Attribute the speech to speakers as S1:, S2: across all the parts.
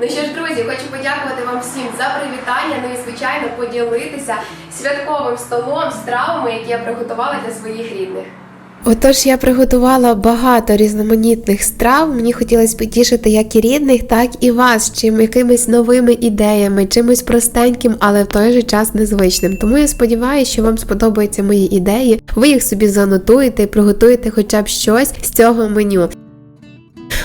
S1: Ну що ж, друзі, хочу подякувати вам всім за привітання. Ну і звичайно поділитися святковим столом, стравами, які я приготувала для своїх рідних. Отож, я приготувала багато різноманітних страв. Мені хотілося потішити як і рідних, так і вас, чим якимись новими ідеями, чимось простеньким, але в той же час незвичним. Тому я сподіваюся, що вам сподобаються мої ідеї. Ви їх собі занотуєте і приготуєте хоча б щось з цього меню.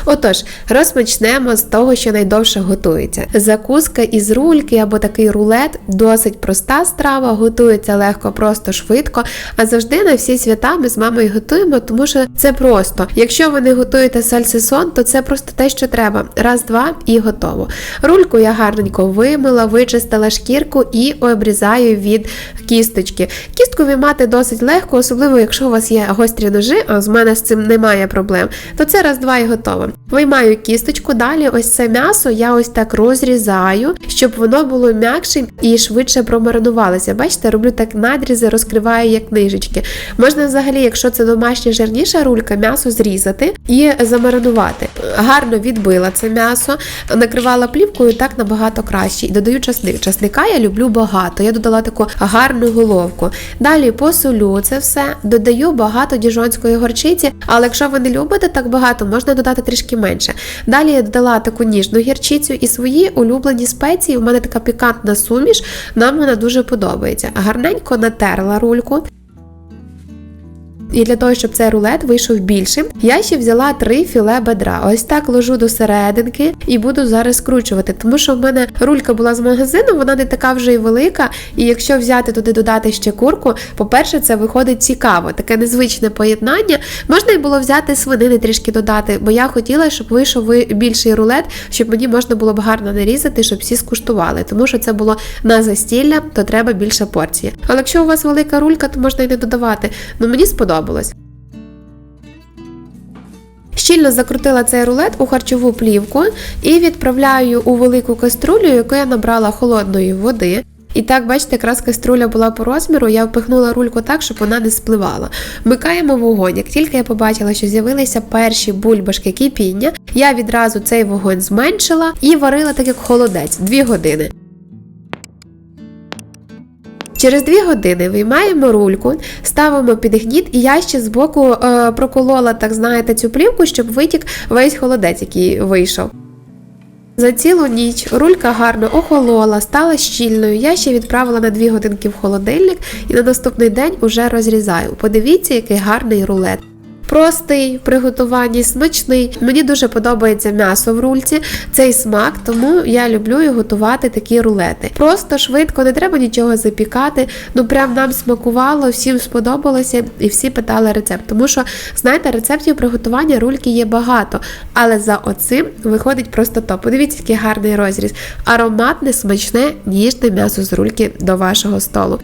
S1: Отож, розпочнемо з того, що найдовше готується. Закуска із рульки або такий рулет досить проста страва, готується легко, просто швидко. А завжди на всі свята ми з мамою готуємо, тому що це просто. Якщо ви не готуєте сальсисон, то це просто те, що треба. Раз, два і готово. Рульку я гарненько вимила, вичистила шкірку і обрізаю від кісточки. Кістку виймати досить легко, особливо якщо у вас є гострі ножи, а з мене з цим немає проблем, то це раз, два і готово. Виймаю кісточку, далі ось це м'ясо я ось так розрізаю, щоб воно було м'якше і швидше промаринувалося. Бачите, роблю так надрізи, розкриваю як книжечки. Можна взагалі, якщо це домашня жирніша рулька, м'ясо зрізати і замаринувати. Гарно відбила це м'ясо, накривала плівкою так набагато краще. І додаю часник. Часника я люблю багато. Я додала таку гарну головку. Далі посолю це все, додаю багато діжонської горчиці, але якщо ви не любите так багато, можна додати трішки менше. Далі я додала таку ніжну гірчицю і свої улюблені спеції. У мене така пікантна суміш, нам вона дуже подобається. Гарненько натерла рульку. І для того, щоб цей рулет вийшов більшим, я ще взяла три філе бедра. Ось так ложу до серединки і буду зараз скручувати. Тому що в мене рулька була з магазину, вона не така вже й велика. І якщо взяти туди додати ще курку, по-перше, це виходить цікаво, таке незвичне поєднання. Можна й було взяти свинини трішки додати, бо я хотіла, щоб вийшов більший рулет, щоб мені можна було б гарно нарізати, щоб всі скуштували. Тому що це було на застілля, то треба більша порція. Але якщо у вас велика рулька, то можна й не додавати. Ну мені сподобалось. Щільно закрутила цей рулет у харчову плівку і відправляю у велику каструлю, яку я набрала холодної води. І так, бачите, якраз каструля була по розміру, я впихнула рульку так, щоб вона не спливала. Вмикаємо вогонь. Як тільки я побачила, що з'явилися перші бульбашки кипіння, я відразу цей вогонь зменшила і варила так, як холодець, 2 години. Через дві години виймаємо рульку, ставимо під гніт, і я ще збоку е, проколола, так знаєте, цю плівку, щоб витік весь холодець, який вийшов. За цілу ніч рулька гарно охолола, стала щільною. Я ще відправила на 2 годинки в холодильник і на наступний день уже розрізаю. Подивіться, який гарний рулет. Простий в приготуванні, смачний. Мені дуже подобається м'ясо в рульці, цей смак, тому я люблю і готувати такі рулети. Просто швидко, не треба нічого запікати. Ну прям нам смакувало, всім сподобалося і всі питали рецепт. Тому що, знаєте, рецептів приготування рульки є багато, але за оцим виходить просто топ. Подивіться, який гарний розріз. Ароматне, смачне, ніжне м'ясо з рульки до вашого столу.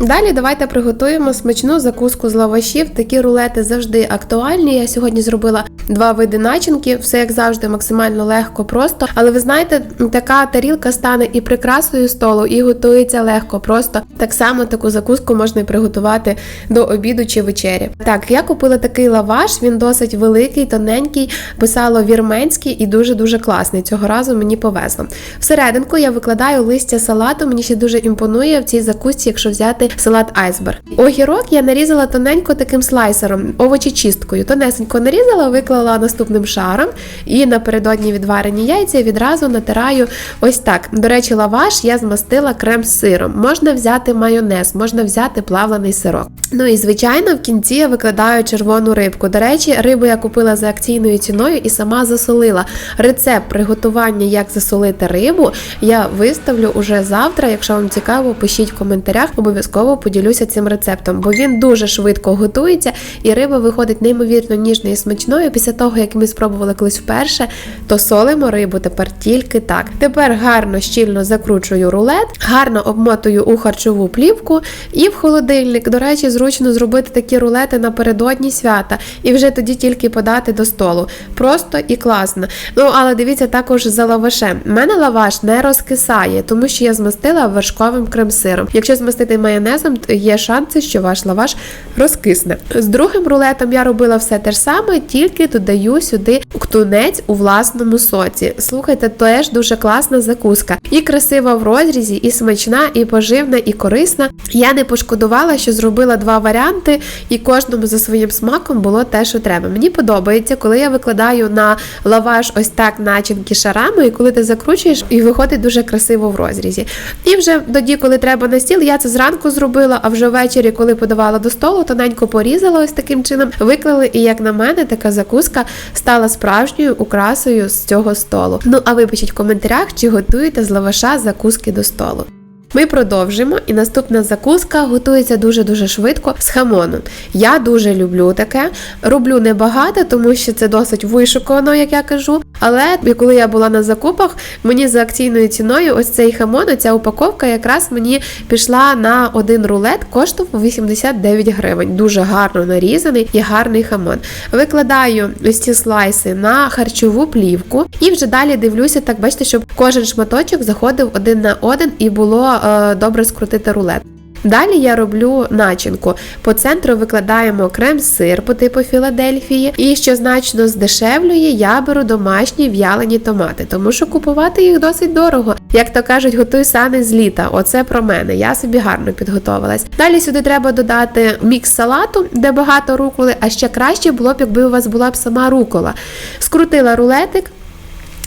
S1: Далі давайте приготуємо смачну закуску з лавашів. Такі рулети завжди актуальні. Я сьогодні зробила два види начинки, все як завжди, максимально легко, просто. Але ви знаєте, така тарілка стане і прикрасою столу, і готується легко, просто. Так само таку закуску можна приготувати до обіду чи вечері. Так, я купила такий лаваш, він досить великий, тоненький, писало вірменський і дуже-дуже класний. Цього разу мені повезло. Всерединку я викладаю листя салату. Мені ще дуже імпонує в цій закусці, якщо взяти салат айсберг. Огірок я нарізала тоненько таким слайсером, овочечисткою. Тонесенько нарізала, виклала наступним шаром і напередодні відварені яйця відразу натираю ось так. До речі, лаваш я змастила крем з сиром. Можна взяти майонез, можна взяти плавлений сирок. Ну і звичайно, в кінці я викладаю червону рибку. До речі, рибу я купила за акційною ціною і сама засолила. Рецепт приготування, як засолити рибу, я виставлю уже завтра. Якщо вам цікаво, пишіть в коментарях. Обов'язково поділюся цим рецептом, бо він дуже швидко готується, і риба виходить неймовірно ніжною і смачною. Після того, як ми спробували колись вперше, то солимо рибу тепер тільки так. Тепер гарно щільно закручую рулет, гарно обмотую у харчову плівку і в холодильник. До речі, зручно зробити такі рулети напередодні свята і вже тоді тільки подати до столу. Просто і класно. Ну, але дивіться також за лавашем. У мене лаваш не розкисає, тому що я змастила вершковим крем-сиром. Якщо змастити майонезом, майонезом, є шанси, що ваш лаваш розкисне. З другим рулетом я робила все те ж саме, тільки додаю сюди тунець у власному соці. Слухайте, теж дуже класна закуска. І красива в розрізі, і смачна, і поживна, і корисна. Я не пошкодувала, що зробила два варіанти, і кожному за своїм смаком було те, що треба. Мені подобається, коли я викладаю на лаваш ось так начинки шарами, і коли ти закручуєш, і виходить дуже красиво в розрізі. І вже тоді, коли треба на стіл, я це зранку зробила, а вже ввечері, коли подавала до столу, тоненько порізала ось таким чином, виклали, і як на мене, така закуска стала справжньою украсою з цього столу. Ну а ви пишіть в коментарях, чи готуєте з лаваша закуски до столу. Ми продовжимо, і наступна закуска готується дуже-дуже швидко з хамоном. Я дуже люблю таке. Роблю небагато, тому що це досить вишукано, як я кажу. Але коли я була на закупах, мені за акційною ціною ось цей хамон, ця упаковка якраз мені пішла на один рулет, коштував 89 гривень. Дуже гарно нарізаний і гарний хамон. Викладаю ось ці слайси на харчову плівку і вже далі дивлюся, так бачите, щоб кожен шматочок заходив один на один і було добре скрутити рулет. Далі я роблю начинку. По центру викладаємо крем-сир по типу Філадельфії, і що значно здешевлює, я беру домашні в'ялені томати, тому що купувати їх досить дорого. Як то кажуть, готуй сани з літа. Оце про мене. Я собі гарно підготовилась. Далі сюди треба додати мікс салату, де багато руколи, а ще краще було б, якби у вас була б сама рукола. Скрутила рулетик.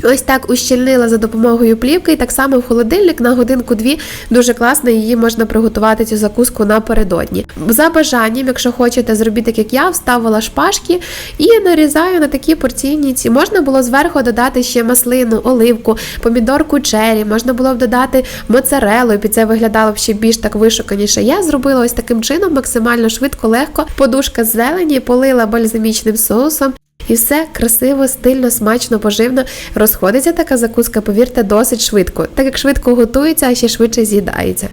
S1: Ось так ущільнила за допомогою плівки, і так само в холодильник на годинку-дві дуже класно її можна приготувати цю закуску напередодні. За бажанням, якщо хочете, зробіть так, як я, вставила шпажки і нарізаю на такі порційні ці. Можна було зверху додати ще маслину, оливку, помідорку чері, можна було б додати моцарелу, і під це виглядало б ще більш так вишуканіше. Я зробила ось таким чином, максимально швидко, легко. Подушка з зелені, полила бальзамічним соусом. І все красиво, стильно, смачно, поживно розходиться така закуска, повірте, досить швидко, так як швидко готується, а ще швидше з'їдається.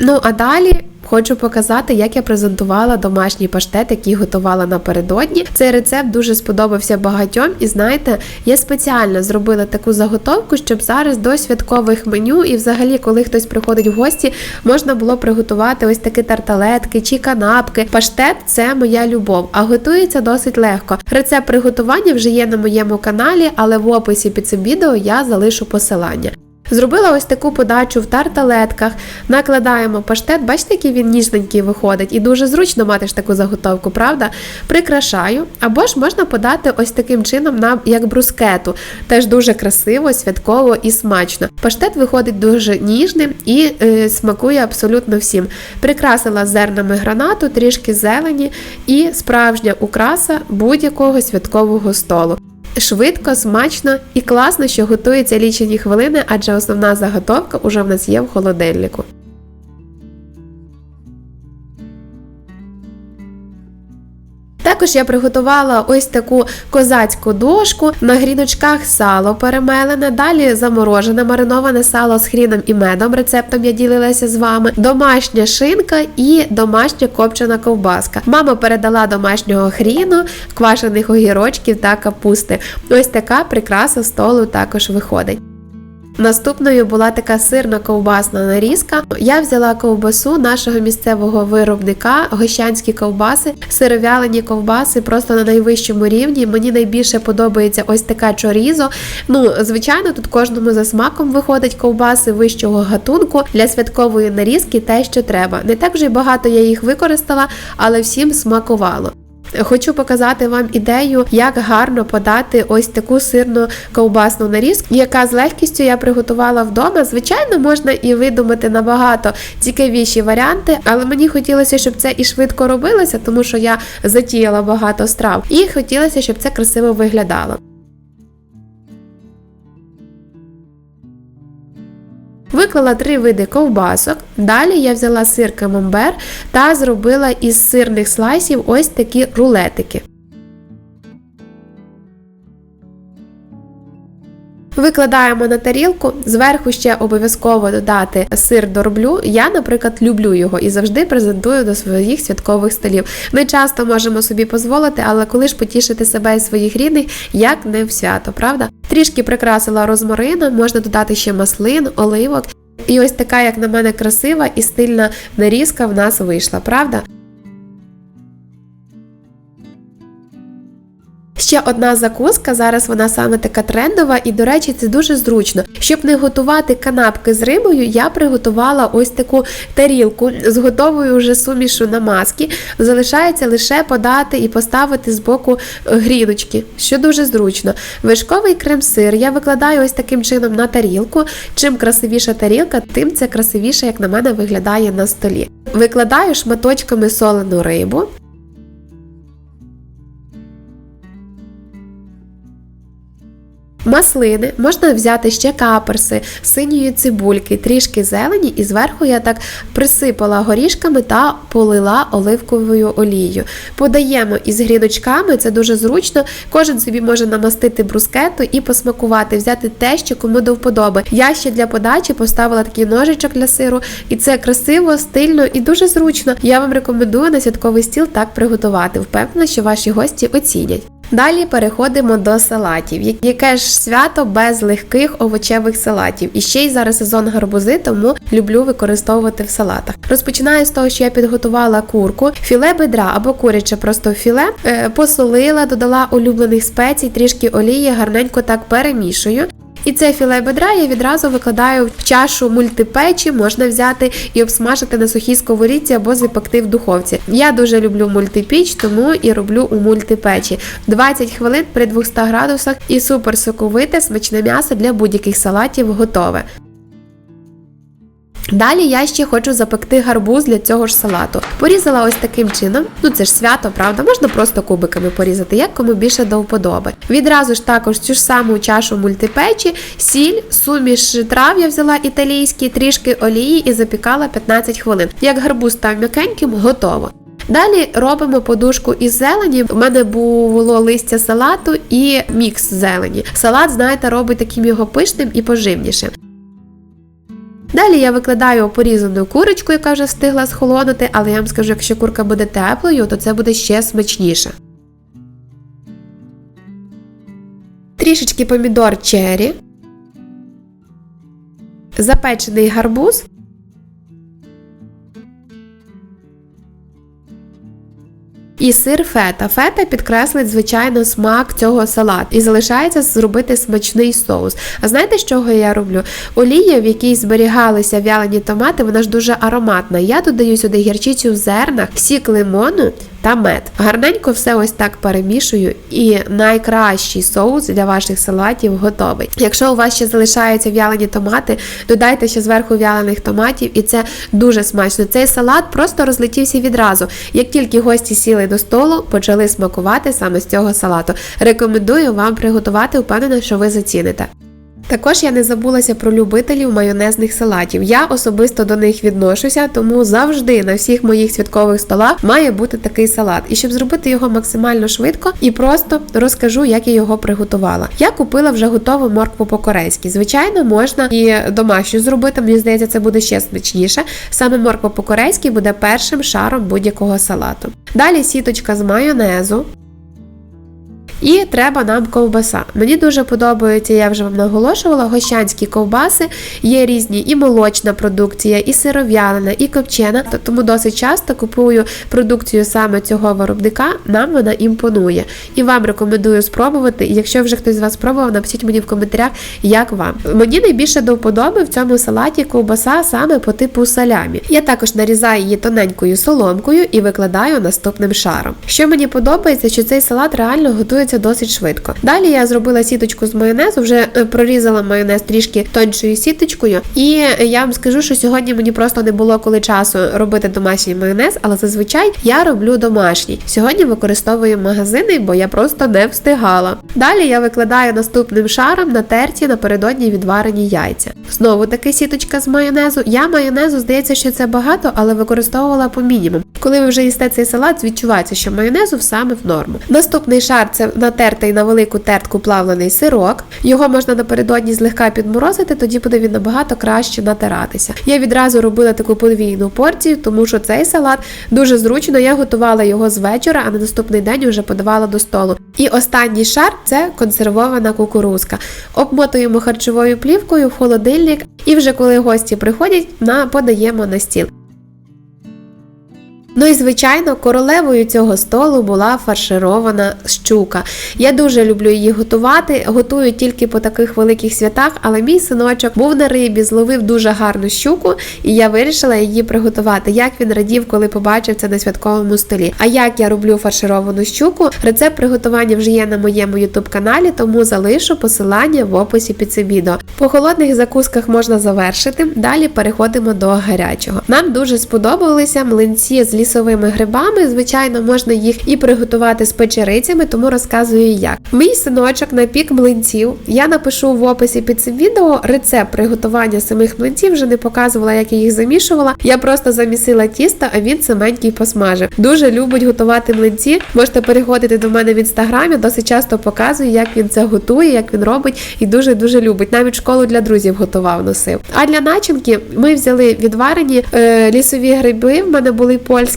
S1: Ну а далі Хочу показати, як я презентувала домашній паштет, який готувала напередодні. Цей рецепт дуже сподобався багатьом, і знаєте, я спеціально зробила таку заготовку, щоб зараз до святкових меню, і взагалі, коли хтось приходить в гості, можна було приготувати ось такі тарталетки чи канапки. Паштет це моя любов, а готується досить легко. Рецепт приготування вже є на моєму каналі, але в описі під цим відео я залишу посилання. Зробила ось таку подачу в тарталетках, накладаємо паштет, бачите, який він ніжненький виходить, і дуже зручно мати ж таку заготовку, правда? Прикрашаю, або ж можна подати ось таким чином на як брускету. Теж дуже красиво, святково і смачно. Паштет виходить дуже ніжним і е, смакує абсолютно всім. Прикрасила зернами гранату, трішки зелені і справжня украса будь-якого святкового столу. Швидко, смачно і класно, що готується лічені хвилини, адже основна заготовка уже в нас є в холодильнику. Також я приготувала ось таку козацьку дошку, на гріночках сало перемелене, далі заморожене мариноване сало з хріном і медом. Рецептом я ділилася з вами. Домашня шинка і домашня копчена ковбаска. Мама передала домашнього хріну, квашених огірочків та капусти. Ось така прикраса столу також виходить. Наступною була така сирна ковбасна нарізка. Я взяла ковбасу нашого місцевого виробника, гощанські ковбаси, сировялені ковбаси просто на найвищому рівні. Мені найбільше подобається ось така чорізо. Ну, звичайно, тут кожному за смаком виходить ковбаси вищого гатунку для святкової нарізки, те, що треба. Не так вже й багато я їх використала, але всім смакувало. Хочу показати вам ідею, як гарно подати ось таку сирну ковбасну нарізку, яка з легкістю я приготувала вдома. Звичайно, можна і видумати набагато цікавіші варіанти, але мені хотілося, щоб це і швидко робилося, тому що я затіяла багато страв, і хотілося, щоб це красиво виглядало. Виклала три види ковбасок. Далі я взяла сир камамбер та зробила із сирних слайсів ось такі рулетики. Викладаємо на тарілку, зверху ще обов'язково додати сир дорблю. Я, наприклад, люблю його і завжди презентую до своїх святкових столів. Ми часто можемо собі дозволити, але коли ж потішити себе і своїх рідних, як не в свято, правда? Трішки прикрасила розмарином, можна додати ще маслин, оливок. І ось така, як на мене, красива і стильна нарізка в нас вийшла, правда? Ще одна закуска, зараз вона саме така трендова, і, до речі, це дуже зручно. Щоб не готувати канапки з рибою, я приготувала ось таку тарілку з готовою вже сумішу на маски. Залишається лише подати і поставити з боку гріночки, що дуже зручно. Вишковий крем-сир я викладаю ось таким чином на тарілку. Чим красивіша тарілка, тим це красивіше, як на мене, виглядає на столі. Викладаю шматочками солену рибу. Маслини можна взяти ще каперси, синьої цибульки, трішки зелені, і зверху я так присипала горішками та полила оливковою олією. Подаємо із гріночками, це дуже зручно. Кожен собі може намастити брускету і посмакувати, взяти те, що кому до вподоби. Я ще для подачі поставила такий ножичок для сиру, і це красиво, стильно і дуже зручно. Я вам рекомендую на святковий стіл так приготувати. Впевнена, що ваші гості оцінять. Далі переходимо до салатів. Яке ж свято без легких овочевих салатів? І ще й зараз сезон гарбузи, тому люблю використовувати в салатах. Розпочинаю з того, що я підготувала курку, філе бедра або куряче просто філе, е, посолила, додала улюблених спецій, трішки олії, гарненько так перемішую. І це філе бедра я відразу викладаю в чашу мультипечі, можна взяти і обсмажити на сухій сковорідці або запекти в духовці. Я дуже люблю мультипіч, тому і роблю у мультипечі. 20 хвилин при 200 градусах і супер соковите, смачне м'ясо для будь-яких салатів готове. Далі я ще хочу запекти гарбуз для цього ж салату. Порізала ось таким чином. Ну це ж свято, правда, можна просто кубиками порізати, як кому більше до вподоби. Відразу ж також цю ж саму чашу мультипечі, сіль, суміш трав я взяла італійські, трішки олії і запікала 15 хвилин. Як гарбуз став м'якеньким, готово. Далі робимо подушку із зелені. У мене було листя салату і мікс зелені. Салат, знаєте, робить таким його пишним і поживнішим. Далі я викладаю порізану курочку, яка вже встигла схолонути, але я вам скажу, якщо курка буде теплою, то це буде ще смачніше. Трішечки помідор черрі, запечений гарбуз І сир фета. Фета підкреслить, звичайно, смак цього салату. І залишається зробити смачний соус. А знаєте, з чого я роблю? Олія, в якій зберігалися вялені томати, вона ж дуже ароматна. Я додаю сюди гірчицю в зернах, сік лимону та мед. Гарненько все ось так перемішую, і найкращий соус для ваших салатів готовий. Якщо у вас ще залишаються в'ялені томати, додайте ще зверху в'ялених томатів, і це дуже смачно. Цей салат просто розлетівся відразу. Як тільки гості сіли до столу, почали смакувати саме з цього салату. Рекомендую вам приготувати, впевнена, що ви заціните. Також я не забулася про любителів майонезних салатів. Я особисто до них відношуся, тому завжди на всіх моїх святкових столах має бути такий салат. І щоб зробити його максимально швидко і просто розкажу, як я його приготувала. Я купила вже готову моркву по-корейськи. Звичайно, можна і домашню зробити. Мені здається, це буде ще смачніше. Саме морква по-корейськи буде першим шаром будь-якого салату. Далі сіточка з майонезу. І треба нам ковбаса. Мені дуже подобається, я вже вам наголошувала, гощанські ковбаси, є різні і молочна продукція, і сиров'ялина, і копчена. Тому досить часто купую продукцію саме цього виробника, нам вона імпонує. І вам рекомендую спробувати. Якщо вже хтось з вас спробував, напишіть мені в коментарях, як вам. Мені найбільше до вподоби в цьому салаті ковбаса саме по типу салямі. Я також нарізаю її тоненькою соломкою і викладаю наступним шаром. Що мені подобається, що цей салат реально готується готується досить швидко. Далі я зробила сіточку з майонезу, вже е, прорізала майонез трішки тоншою сіточкою. І я вам скажу, що сьогодні мені просто не було коли часу робити домашній майонез, але зазвичай я роблю домашній. Сьогодні використовую магазини, бо я просто не встигала. Далі я викладаю наступним шаром на терці напередодні відварені яйця. Знову таки сіточка з майонезу. Я майонезу здається, що це багато, але використовувала по мінімуму. Коли ви вже їсте цей салат, відчувається, що майонезу саме в норму. Наступний шар це натертий на велику тертку плавлений сирок. Його можна напередодні злегка підморозити, тоді буде він набагато краще натиратися. Я відразу робила таку подвійну порцію, тому що цей салат дуже зручно. Я готувала його з вечора, а на наступний день вже подавала до столу. І останній шар це консервована кукурузка. Обмотуємо харчовою плівкою в холодильник, і вже коли гості приходять, на подаємо на стіл. Ну і звичайно, королевою цього столу була фарширована щука. Я дуже люблю її готувати. Готую тільки по таких великих святах, але мій синочок був на рибі, зловив дуже гарну щуку, і я вирішила її приготувати. Як він радів, коли побачив це на святковому столі. А як я роблю фаршировану щуку? Рецепт приготування вже є на моєму ютуб каналі, тому залишу посилання в описі під цим відео. По холодних закусках можна завершити. Далі переходимо до гарячого. Нам дуже сподобалися млинці з лісовими грибами. Звичайно, можна їх і приготувати з печерицями, тому розказую як. Мій синочок напік млинців. Я напишу в описі під цим відео рецепт приготування самих млинців. Вже не показувала, як я їх замішувала. Я просто замісила тісто, а він саменький посмажив. Дуже любить готувати млинці. Можете переходити до мене в інстаграмі. Досить часто показую, як він це готує, як він робить, і дуже дуже любить. Навіть школу для друзів готував, носив. А для начинки ми взяли відварені е, лісові гриби. В мене були польські,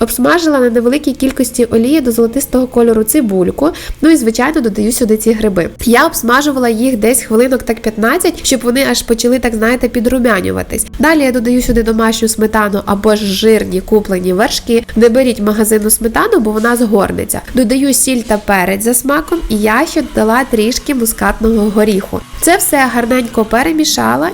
S1: обсмажила на невеликій кількості олії до золотистого кольору цибульку. Ну і звичайно додаю сюди ці гриби. Я обсмажувала їх десь хвилинок так 15, щоб вони аж почали, так знаєте, підрумянюватись. Далі я додаю сюди домашню сметану або ж жирні куплені вершки. Не беріть магазинну сметану, бо вона згорнеться. Додаю сіль та перець за смаком, і я ще додала трішки мускатного горіху. Це все гарненько перемішала.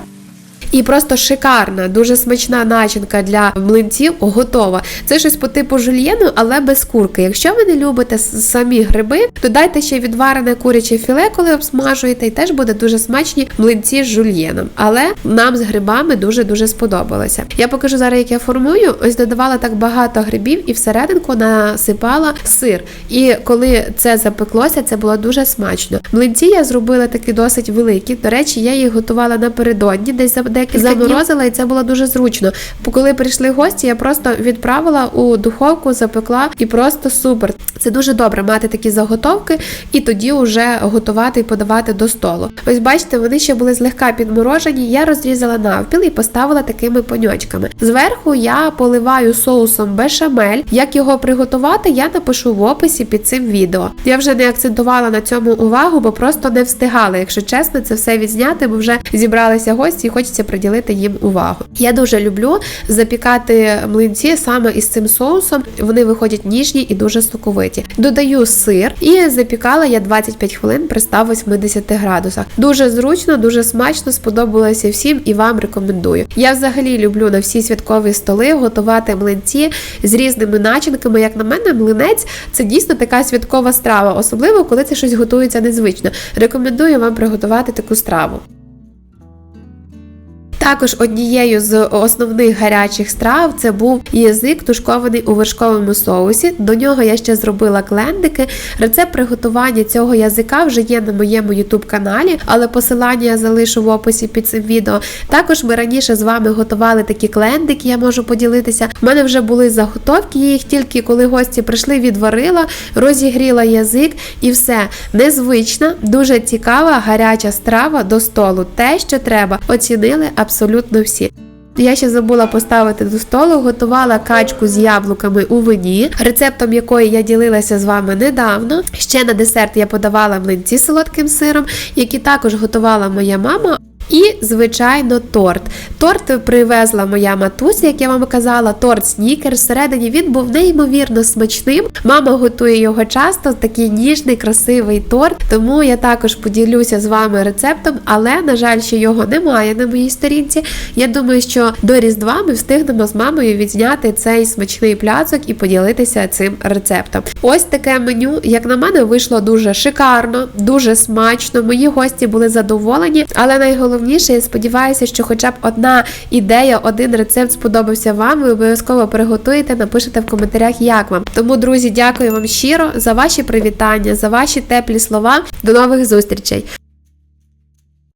S1: І просто шикарна, дуже смачна начинка для млинців готова. Це щось по типу жульєну, але без курки. Якщо ви не любите самі гриби, додайте ще відварене куряче філе, коли обсмажуєте, і теж буде дуже смачні млинці з жульєном. Але нам з грибами дуже-дуже сподобалося. Я покажу зараз, як я формую. Ось додавала так багато грибів і всерединку насипала сир. І коли це запеклося, це було дуже смачно. Млинці я зробила такі досить великі. До речі, я їх готувала напередодні, десь за декілька заморозила, і це було дуже зручно. Бо коли прийшли гості, я просто відправила у духовку, запекла і просто супер. Це дуже добре мати такі заготовки і тоді вже готувати і подавати до столу. Ось бачите, вони ще були злегка підморожені. Я розрізала навпіл і поставила такими поньочками. Зверху я поливаю соусом бешамель. Як його приготувати, я напишу в описі під цим відео. Я вже не акцентувала на цьому увагу, бо просто не встигала, якщо чесно, це все відзняти, бо вже зібралися гості і хочеться приділити їм увагу. Я дуже люблю запікати млинці саме із цим соусом. Вони виходять ніжні і дуже соковиті. Додаю сир і запікала я 25 хвилин при 180 градусах. Дуже зручно, дуже смачно, сподобалося всім і вам рекомендую. Я взагалі люблю на всі святкові столи готувати млинці з різними начинками. Як на мене, млинець це дійсно така святкова страва, особливо коли це щось готується незвично. Рекомендую вам приготувати таку страву. Також однією з основних гарячих страв це був язик, тушкований у вершковому соусі. До нього я ще зробила клендики. Рецепт приготування цього язика вже є на моєму YouTube каналі, але посилання я залишу в описі під цим відео. Також ми раніше з вами готували такі клендики, я можу поділитися. У мене вже були заготовки, їх тільки коли гості прийшли, відварила, розігріла язик і все. Незвична, дуже цікава, гаряча страва до столу. Те, що треба, оцінили абсолютно всі. Я ще забула поставити до столу, готувала качку з яблуками у вині, рецептом якої я ділилася з вами недавно. Ще на десерт я подавала млинці з солодким сиром, які також готувала моя мама. І, звичайно, торт. Торт привезла моя матуся, як я вам казала, торт снікер. Всередині він був неймовірно смачним. Мама готує його часто, такий ніжний, красивий торт. Тому я також поділюся з вами рецептом, але, на жаль, що його немає на моїй сторінці. Я думаю, що до Різдва ми встигнемо з мамою відзняти цей смачний пляцок і поділитися цим рецептом. Ось таке меню, як на мене, вийшло дуже шикарно, дуже смачно. Мої гості були задоволені, але найголовніше, я сподіваюся, що хоча б одна ідея, один рецепт сподобався вам. Ви обов'язково приготуєте, напишете в коментарях, як вам. Тому, друзі, дякую вам щиро за ваші привітання, за ваші теплі слова. До нових зустрічей!